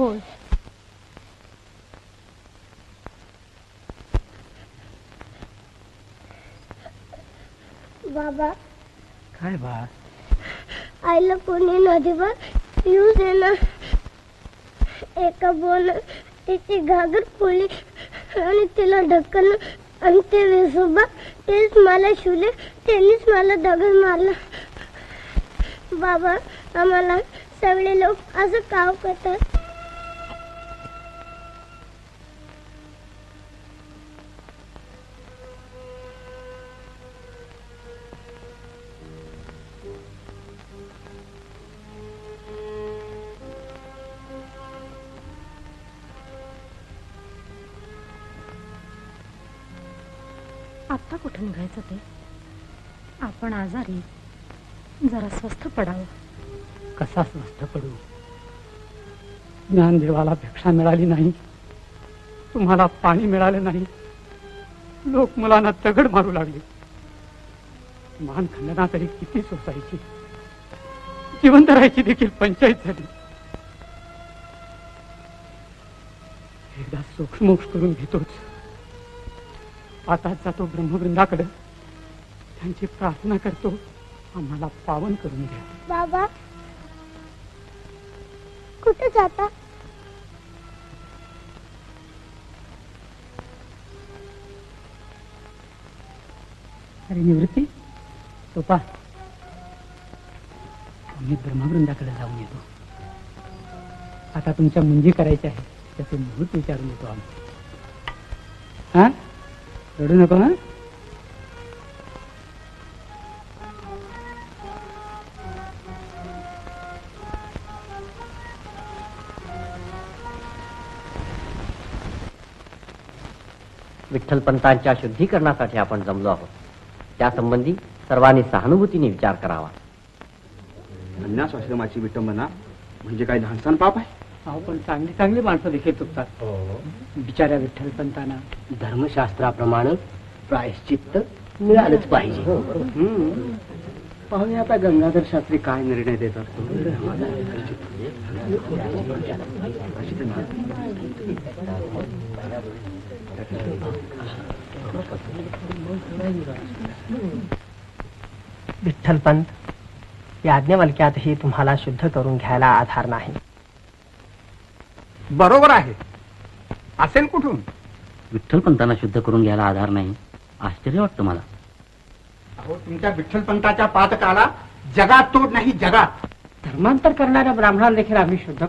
होय. बाबा. काय बा? आईला कोणी नदीवर येऊ दे ना एका बोल तिची घागर फुली आणि तिला ढक्कन आणि ते विसोबा तेच मला शिवले त्यांनीच मला दगड मारला. बाबा आम्हाला सगळे लोक असं काव करतात. आत्ता कुठं निघायचं ते? आपण आजारी. जरा स्वस्थ पडावं. कसा स्वस्थ पडू? ज्ञानदेवाला भिक्षा मिळाली नाही. तुम्हाला पाणी मिळाले नाही. लोक मुलांना दगड मारू लागले. मान खंडना तरी किती सोसायची. जिवंत राहायची देखील पंचायत झाली. एकदा सूक्ष्मोक्ष करून घेतोच. आता जातो ब्रह्मवृंदाकडे त्यांची प्रार्थना करतो. आम्हाला पावन करून द्या. बाबा कुठे जाता? अरे निवृत्ती तो पा. आम्ही ब्रह्मवृंदाकडे जाऊन येतो. आता तुमच्या मुंजी करायच्या आहे त्याचे मुहूर्त विचारून येतो आम्ही. हा? रडू नको हा? विठ्ठलपंतांच्या शुद्धीकरणासाठी आपण जमलो आहोत. त्यासंबंधी सर्वांनी सहानुभूतीने विचार करावा. संन्यास आश्रमाची विटंबना म्हणजे काय लहानसान पाप आहे? अहो पण चांगली चांगली माणसं देखील चुकतात बिचाऱ्या विठ्ठलपंतांना. धर्मशास्त्राप्रमाणे प्रायश्चित्त मिळालंच पाहिजे. हम्म. पाहुणे आता गंगाधर शास्त्री काय निर्णय देत असतो विठ्ठलपंत याज्ञवल्क्यातही तुम्हाला शुद्ध करून घ्यायला आधार नाही. बरोबर आहे. असेल कुठून? विठ्ठलपंतांना शुद्ध करून घ्यायला आधार नाही. आश्चर्य वाटतं मला. अहो तुमच्या विठ्ठलपंताच्या पातकाला जगात तोड नाही जगात. धर्मांतर करणाऱ्या ब्राह्मणाला देखील आम्ही शुद्ध करू.